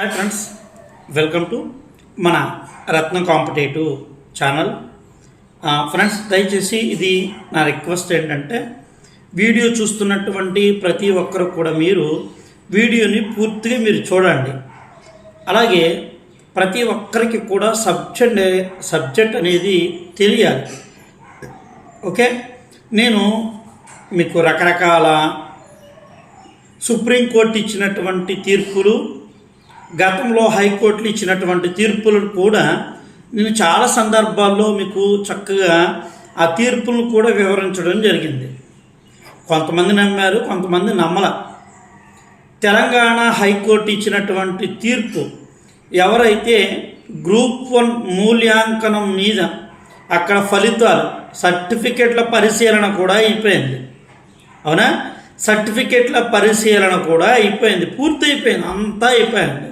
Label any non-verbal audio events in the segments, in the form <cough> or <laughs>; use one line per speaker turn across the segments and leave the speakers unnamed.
Hi friends welcome to మన రత్న competitive channel friends దయచేసి ఇది నా రిక్వెస్ట్ ఏంటంటే వీడియో చూస్తున్నటువంటి ప్రతి ఒక్కరు కూడా మీరు వీడియోని పూర్తిగా మీరు చూడండి. అలాగే ప్రతి ఒక్కరికి కూడా సబ్జెక్ట్ సబ్జెక్ట్ అనేది తెలియాలి. ఓకే? నేను మీకు రకరకాల సుప్రీంకోర్టు ఇచ్చినటువంటి తీర్పులు గతంలో హైకోర్టులు ఇచ్చినటువంటి తీర్పులను కూడా నేను చాలా సందర్భాల్లో మీకు చక్కగా ఆ తీర్పులను కూడా వివరించడం జరిగింది. కొంతమంది నమ్మారు కొంతమంది నమ్మల. తెలంగాణ హైకోర్టు ఇచ్చినటువంటి తీర్పు ఎవరైతే గ్రూప్ వన్ మూల్యాంకనం మీద అక్కడ ఫలితాలు సర్టిఫికెట్ల పరిశీలన కూడా అయిపోయింది. అవునా? సర్టిఫికెట్ల పరిశీలన కూడా అయిపోయింది పూర్తి అయిపోయింది అంతా అయిపోయింది.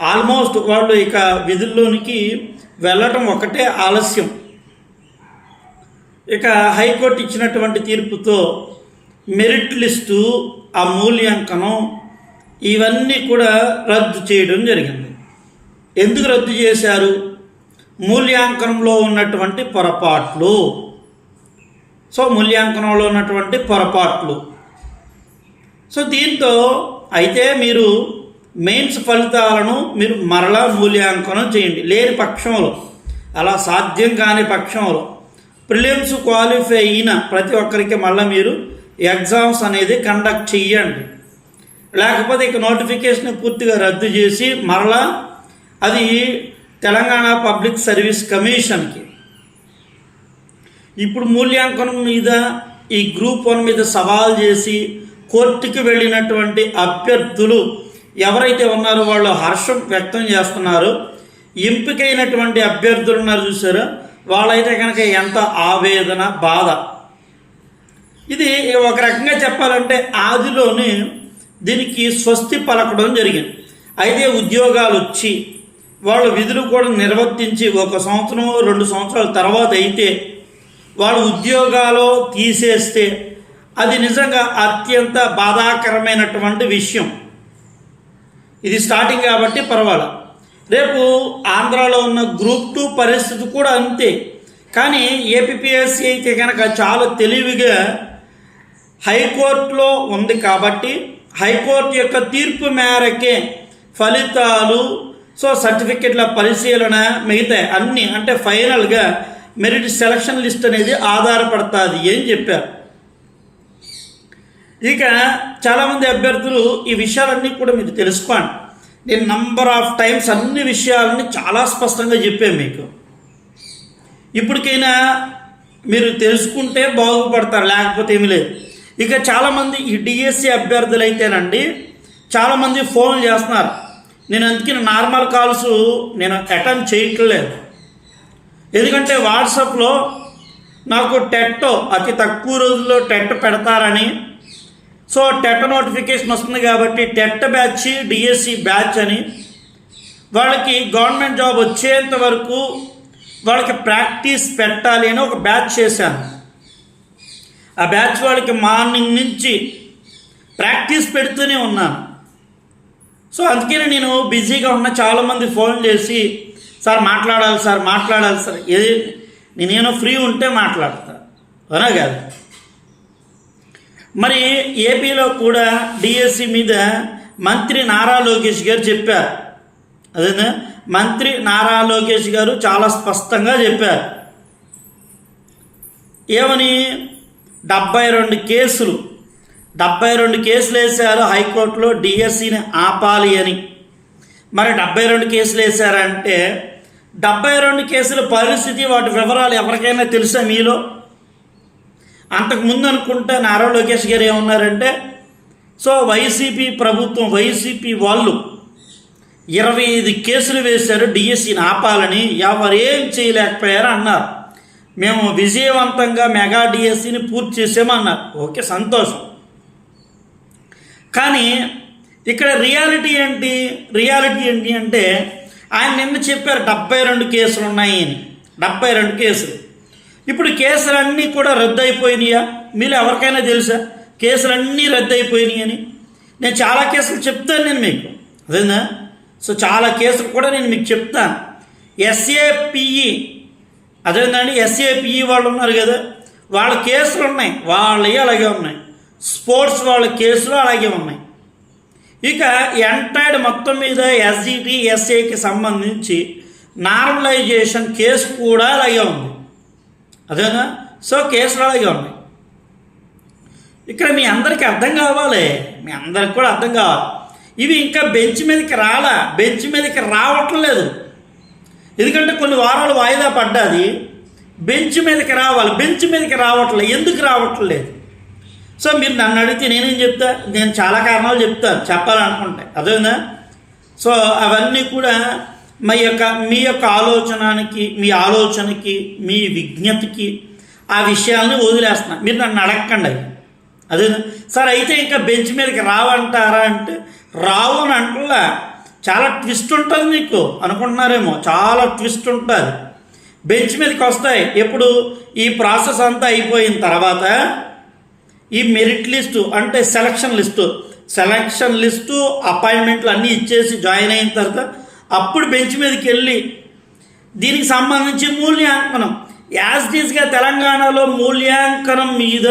ఆల్మోస్ట్ వాళ్ళు ఇక విధుల్లోనికి వెళ్ళటం ఒకటే ఆలస్యం. ఇక హైకోర్టు ఇచ్చినటువంటి తీర్పుతో మెరిట్ లిస్టు ఆ మూల్యాంకనం ఇవన్నీ కూడా రద్దు చేయడం జరిగింది. ఎందుకు రద్దు చేశారు? మూల్యాంకనంలో ఉన్నటువంటి పొరపాట్లు. సో మూల్యాంకనంలో ఉన్నటువంటి పొరపాట్లు. సో దీంతో అయితే మీరు మెయిన్స్ ఫలితాలను మీరు మరలా మూల్యాంకనం చేయండి. లేని పక్షంలో అలా సాధ్యం కాని పక్షంలో ప్రిలిమ్స్ క్వాలిఫై అయిన ప్రతి ఒక్కరికి మళ్ళీ మీరు ఎగ్జామ్స్ అనేది కండక్ట్ చెయ్యండి లేకపోతే ఇక నోటిఫికేషన్ పూర్తిగా రద్దు చేసి మరలా అది తెలంగాణ పబ్లిక్ సర్వీస్ కమిషన్కి. ఇప్పుడు మూల్యాంకనం మీద ఈ గ్రూప్ వన్ మీద సవాల్ చేసి కోర్టుకి వెళ్ళినటువంటి అభ్యర్థులు ఎవరైతే ఉన్నారో వాళ్ళు హర్షం వ్యక్తం చేస్తున్నారు. ఎంపికైనటువంటి అభ్యర్థులు ఉన్నారు చూసారా వాళ్ళైతే కనుక ఎంత ఆవేదన బాధ. ఇది ఒక రకంగా చెప్పాలంటే ఆదిలోనే దీనికి స్వస్తి పలకడం జరిగింది. అయితే ఉద్యోగాలు వచ్చి వాళ్ళ విధులు కూడా నిర్వర్తించి ఒక సంవత్సరం రెండు సంవత్సరాల తర్వాత అయితే వాళ్ళు ఉద్యోగాలు తీసేస్తే అది నిజంగా అత్యంత బాధాకరమైనటువంటి విషయం. ఇది స్టార్టింగ్ కాబట్టి పర్వాలేదు రేపు ఆంధ్రాలో ఉన్న గ్రూప్ టూ పరిస్థితి కూడా అంతే. కానీ ఏపీఎస్సి అయితే కనుక చాలా తెలివిగా హైకోర్టులో ఉంది కాబట్టి హైకోర్టు యొక్క తీర్పు మేరకే ఫలితాలు సో సర్టిఫికెట్ల పరిశీలన మిగతా అన్నీ అంటే ఫైనల్గా మెరిట్ సెలక్షన్ లిస్ట్ అనేది ఆధారపడుతుంది అని చెప్పారు. ఇక చాలామంది అభ్యర్థులు ఈ విషయాలన్నీ కూడా మీరు తెలుసుకోండి. నేను నంబర్ ఆఫ్ టైమ్స్ అన్ని విషయాలని చాలా స్పష్టంగా చెప్పాను మీకు. ఇప్పటికైనా మీరు తెలుసుకుంటే బాగుపడతారు లేకపోతే ఏమీ లేదు. ఇక చాలామంది ఈ డిఎస్సి అభ్యర్థులు అయితేనండి చాలామంది ఫోన్ చేస్తున్నారు. నేను అందుకని నార్మల్ కాల్స్ నేను అటెండ్ చేయట్లేదు. ఎందుకంటే వాట్సాప్లో నాకు టెట్ అతి తక్కువ రోజుల్లో టెట్ పెడతారని సో టెట్ నోటిఫికేషన్ వస్తుంది కాబట్టి టెట్ బ్యాచ్ డిఎస్సి బ్యాచ్ అని వాళ్ళకి గవర్నమెంట్ జాబ్ వచ్చేంత వరకు వాళ్ళకి ప్రాక్టీస్ పెట్టాలి అని ఒక బ్యాచ్ చేశాను. ఆ బ్యాచ్ వాళ్ళకి మార్నింగ్ నుంచి ప్రాక్టీస్ పెడుతూనే ఉన్నాను. సో అందుకనే నేను బిజీగా ఉన్న చాలామంది ఫోన్ చేసి సార్ మాట్లాడాలి సార్ మాట్లాడాలి సార్ ఏది నేనేమో ఫ్రీ ఉంటే మాట్లాడతా. అవునా కాదు? మరి ఏపీలో కూడా డిఎస్సి మీద మంత్రి నారా లోకేష్ గారు చెప్పారు. అదేనా? మంత్రి నారా లోకేష్ గారు చాలా స్పష్టంగా చెప్పారు. ఏమని? డెబ్బై రెండు కేసులు. డెబ్బై రెండు కేసులు వేశారు హైకోర్టులో డిఎస్సిని ఆపాలి అని. మరి డెబ్బై రెండు కేసులు వేశారంటే డెబ్బై రెండు కేసుల పరిస్థితి వాటి వివరాలు ఎవరికైనా తెలుసా మీలో? అంతకుముందు అనుకుంటే నారా లోకేష్ గారు ఏమన్నారంటే సో వైసీపీ ప్రభుత్వం వైసీపీ వాళ్ళు ఇరవై ఐదు కేసులు వేశారు డిఎస్సిని ఆపాలని. ఎవరేం చేయలేకపోయారు అన్నారు. మేము విజయవంతంగా మెగా డిఎస్సిని పూర్తి చేసామన్నారు ఓకే సంతోషం. కానీ ఇక్కడ రియాలిటీ ఏంటి? రియాలిటీ ఏంటి అంటే ఆయన నిన్న చెప్పారు డెబ్బై రెండు కేసులు ఉన్నాయి అని డెబ్బై రెండు కేసులు. ఇప్పుడు కేసులన్నీ కూడా రద్దు అయిపోయినాయా మీరు ఎవరికైనా తెలుసా? కేసులన్నీ రద్దు అయిపోయినాయి అని? నేను చాలా కేసులు చెప్తాను నేను మీకు. అదేనా? సో చాలా కేసులు కూడా నేను మీకు చెప్తాను. ఎస్ఏపిఈ అదేందండి ఎస్ఏపిఈ వాళ్ళు ఉన్నారు కదా వాళ్ళ కేసులు ఉన్నాయి. వాళ్ళవి అలాగే ఉన్నాయి. స్పోర్ట్స్ వాళ్ళ కేసులు అలాగే ఉన్నాయి. ఇక ఎంటైడ్ మొత్తం మీద ఎస్జిటి ఎస్ఏకి సంబంధించి నార్మలైజేషన్ కేసు కూడా అలాగే ఉంది. అదేనా? సో కేసులు అలాగే ఉన్నాయి. ఇక్కడ మీ అందరికీ అర్థం కావాలి. మీ అందరికి కూడా అర్థం కావాలి. ఇవి ఇంకా బెంచ్ మీదకి రాలా బెంచ్ మీదకి రావట్లేదు ఎందుకంటే కొన్ని వారాలు వాయిదా పడ్డది. బెంచ్ మీదకి రావాలి బెంచ్ మీదకి రావట్లేదు ఎందుకు రావట్లేదు సో మీరు నన్ను అడిగితే నేనేం చెప్తా? నేను చాలా కారణాలు చెప్తాను. చెప్పాలనుకుంటే. అదేనా? సో అవన్నీ కూడా మీ యొక్క మీ యొక్క ఆలోచనకి మీ ఆలోచనకి మీ విజ్ఞతకి ఆ విషయాల్ని వదిలేస్తున్నా. మీరు నన్ను అడగండి అదే సార్ అయితే ఇంకా బెంచ్ మీదకి రావంటారా అంటే రావు అని అంటున్నా. చాలా ట్విస్ట్ ఉంటుంది మీకు అనుకుంటున్నారేమో. చాలా ట్విస్ట్ ఉంటుంది. బెంచ్ మీదకి వస్తాయి. ఎప్పుడు? ఈ ప్రాసెస్ అంతా అయిపోయిన తర్వాత ఈ మెరిట్ లిస్టు అంటే సెలక్షన్ లిస్టు. సెలక్షన్ లిస్టు అపాయింట్మెంట్లు అన్నీ ఇచ్చేసి జాయిన్ అయిన తర్వాత అప్పుడు బెంచ్ మీదకి వెళ్ళి దీనికి సంబంధించి మూల్యాంకనం. యాజ్ డీస్గా తెలంగాణలో మూల్యాంకనం మీద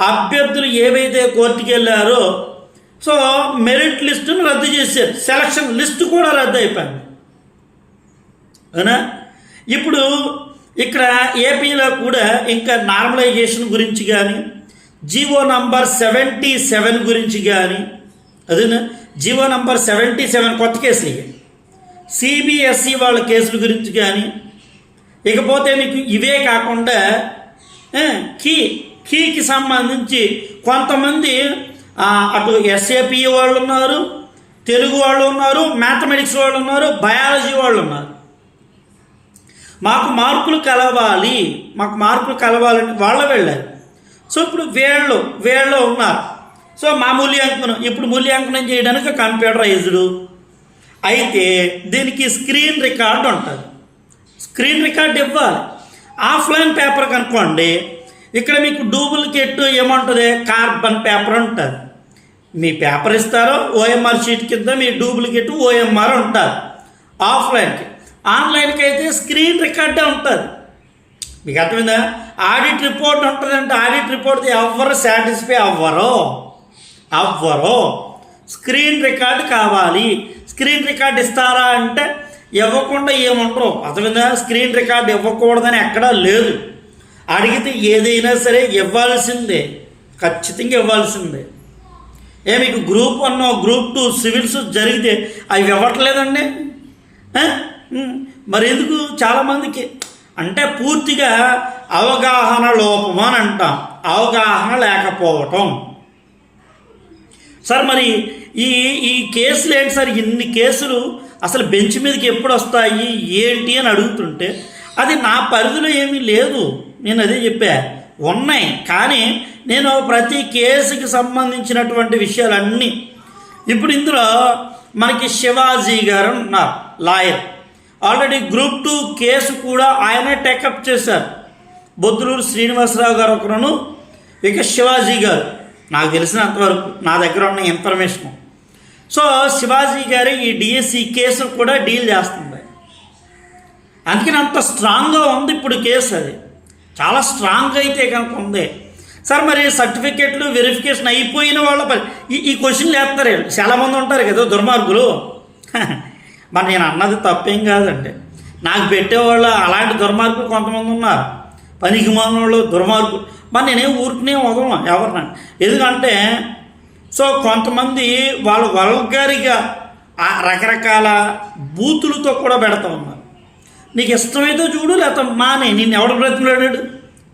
అభ్యర్థులు ఏవైతే కోర్టుకి వెళ్ళారో సో మెరిట్ లిస్టును రద్దు చేశారు. సెలక్షన్ లిస్టు కూడా రద్దు అయిపోయింది. అవునా? ఇప్పుడు ఇక్కడ ఏపీలో కూడా ఇంకా నార్మలైజేషన్ గురించి కానీ జీవో నంబర్ సెవెంటీ సెవెన్ గురించి కానీ అదేనా? జీవో నంబర్ సెవెంటీ సెవెన్ కొత్త కేసులు ఇవి సిబిఎస్ఈ వాళ్ళ కేసుల గురించి కానీ ఇకపోతే మీకు ఇవే కాకుండా కీ కీకి సంబంధించి కొంతమంది అటు ఎస్ఏపి వాళ్ళు ఉన్నారు తెలుగు వాళ్ళు ఉన్నారు మ్యాథమెటిక్స్ వాళ్ళు ఉన్నారు బయాలజీ వాళ్ళు ఉన్నారు. మాకు మార్కులు కలవాలి మాకు మార్కులు కలవాలని వాళ్ళ వెళ్ళారు. సో ఇప్పుడు వీళ్ళు వీళ్ళు ఉన్నారు. సో మా మూల్యాంకనం ఇప్పుడు మూల్యాంకనం చేయడానికి కంప్యూటరైజ్డ్. అయితే దీనికి స్క్రీన్ రికార్డ్ ఉంటుంది. స్క్రీన్ రికార్డ్ ఇవ్వాలి. ఆఫ్లైన్ పేపర్ కనుక్కోండి. ఇక్కడ మీకు డూప్లికేట్ ఏముంటుంది? కార్బన్ పేపర్ ఉంటుంది. మీ పేపర్ ఇస్తారో ఓఎంఆర్ షీట్ కింద మీ డూప్లికేట్ ఓఎంఆర్ ఉంటుంది. ఆఫ్లైన్కి ఆన్లైన్కి అయితే స్క్రీన్ రికార్డే ఉంటుంది. మీకు అర్థమైందా? ఆడిట్ రిపోర్ట్ ఉంటుందంటే ఆడిట్ రిపోర్ట్ ఎవరు సాటిస్ఫై అవ్వరు? అవ్వరు. స్క్రీన్ రికార్డ్ కావాలి. స్క్రీన్ రికార్డ్ ఇస్తారా అంటే ఇవ్వకుండా ఏముండరు అర్థమైందా? స్క్రీన్ రికార్డు ఇవ్వకూడదని ఎక్కడా లేదు. అడిగితే ఏదైనా సరే ఇవ్వాల్సిందే. ఖచ్చితంగా ఇవ్వాల్సిందే. ఏ మీకు group one group two civils జరిగితే అవి ఇవ్వట్లేదండి? మరి ఎందుకు చాలామందికి అంటే పూర్తిగా అవగాహన లోపం అని అంటాం. అవగాహన లేకపోవటం. సార్ మరి ఈ ఈ కేసులు ఏంటి సార్? ఇన్ని కేసులు అసలు బెంచ్ మీదకి ఎప్పుడు వస్తాయి? ఏంటి అని అడుగుతుంటే అది నా పరిధిలో ఏమీ లేదు. నేను అదే చెప్పా. ఉన్నాయి. కానీ నేను ప్రతి కేసుకి సంబంధించినటువంటి విషయాలన్నీ ఇప్పుడు ఇందులో మనకి శివాజీ గారు ఉన్నారు lawyer. Already group two case కూడా ఆయనే టేకప్ చేశారు. బొద్దులూరు శ్రీనివాసరావు గారు ఒకరును ఇక శివాజీ గారు. నాకు తెలిసినంతవరకు నా దగ్గర ఉన్న ఇన్ఫర్మేషన్ సో శివాజీ గారు ఈ డిఎస్సి కేసు కూడా డీల్ చేస్తుంది అందుకని అంత స్ట్రాంగ్గా ఉంది ఇప్పుడు కేసు అది. చాలా స్ట్రాంగ్ అయితే కనుక ఉంది. సార్ మరి సర్టిఫికేట్లు వెరిఫికేషన్ అయిపోయిన వాళ్ళ పని ఈ ఈ క్వశ్చన్లు వేస్తారు చాలామంది ఉంటారు కదా దుర్మార్గులు. <laughs> మరి నేను అన్నది తప్పేం కాదండి. నాకు పెట్టేవాళ్ళు అలాంటి దుర్మార్గులు కొంతమంది ఉన్నారు. పనికి మానవాళ్ళు దుర్మార్గులు. మరి నేనేం ఊరికనే వదలను ఎవరిన? ఎందుకంటే సో కొంతమంది వాళ్ళు వల్గరిగా ఆ రకరకాల బూతులతో కూడా పెడతా ఉన్నారు. నీకు ఇష్టమైతే చూడు లేకపోతే మానే నిన్ను ఎవడు బ్రతిమలాడాడు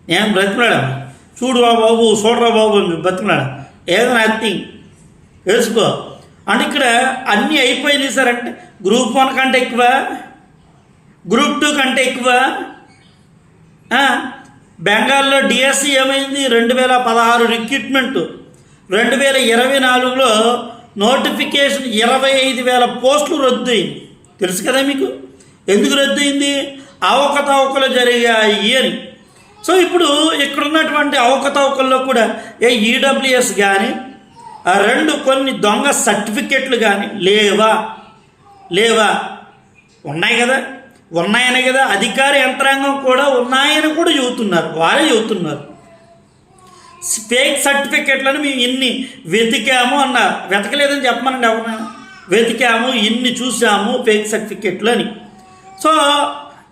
నేను బ్రతిమలాడా చూడురా బాబు చూడరా బాబు అని బ్రతిమలాడా ఏదో నథింగ్ వేసుకో అంటే ఇక్కడ అన్నీ అయిపోయినాయి సార్ అంటే గ్రూప్ వన్ కంటే ఎక్కువ గ్రూప్ టూ కంటే ఎక్కువ బెంగాల్లో డిఎస్సి ఏమైంది? రెండు వేల పదహారు రిక్రూట్మెంట్. రెండు వేల ఇరవై నాలుగులో నోటిఫికేషన్ ఇరవై ఐదు వేల పోస్టులు రద్దయింది తెలుసు కదా మీకు? ఎందుకు రద్దయింది అవకతవకలు జరిగాయి అని. సో ఇప్పుడు ఇక్కడ ఉన్నటువంటి అవకతవకల్లో కూడా ఏ ఈడబ్ల్యూఎస్ కానీ రెండు కొన్ని దొంగ సర్టిఫికెట్లు కానీ లేవా? లేవా? ఉన్నాయి కదా. ఉన్నాయని కదా అధికార యంత్రాంగం కూడా ఉన్నాయని కూడా చెబుతున్నారు వారే చెబుతున్నారు. ఫేక్ సర్టిఫికెట్లను మేము ఇన్ని వెతికాము అన్నారు వెతకలేదని చెప్పమనండి ఎవరైనా వెతికాము ఇన్ని చూసాము ఫేక్ సర్టిఫికెట్లు అని. సో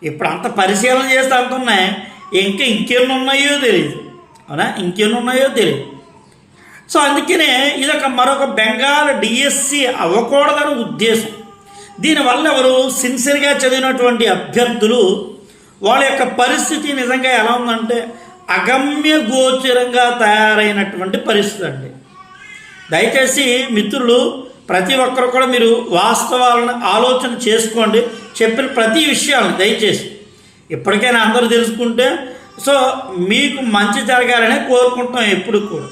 ఇప్పుడు అంత పరిశీలన చేస్తే అంత ఉన్నాయి. ఇంకా ఇంకెన్ని ఉన్నాయో తెలియదు అవునా? ఇంకెన్ని ఉన్నాయో తెలియదు సో అందుకనే ఇదొక మరొక బెంగాల్ డిఎస్సి అవ్వకూడదని ఉద్దేశం. దీనివల్ల ఎవరు సిన్సియర్గా చదివినటువంటి అభ్యర్థులు వాళ్ళ యొక్క పరిస్థితి నిజంగా ఎలా ఉందంటే అగమ్య గోచరంగా తయారైనటువంటి పరిస్థితి అండి. దయచేసి మిత్రులు ప్రతి ఒక్కరు కూడా మీరు వాస్తవాలను ఆలోచన చేసుకోండి చెప్పిన ప్రతి విషయాలను దయచేసి. ఇప్పటికైనా అందరూ తెలుసుకుంటే సో మీకు మంచి జరగాలని కోరుకుంటాం ఎప్పుడు కూడా.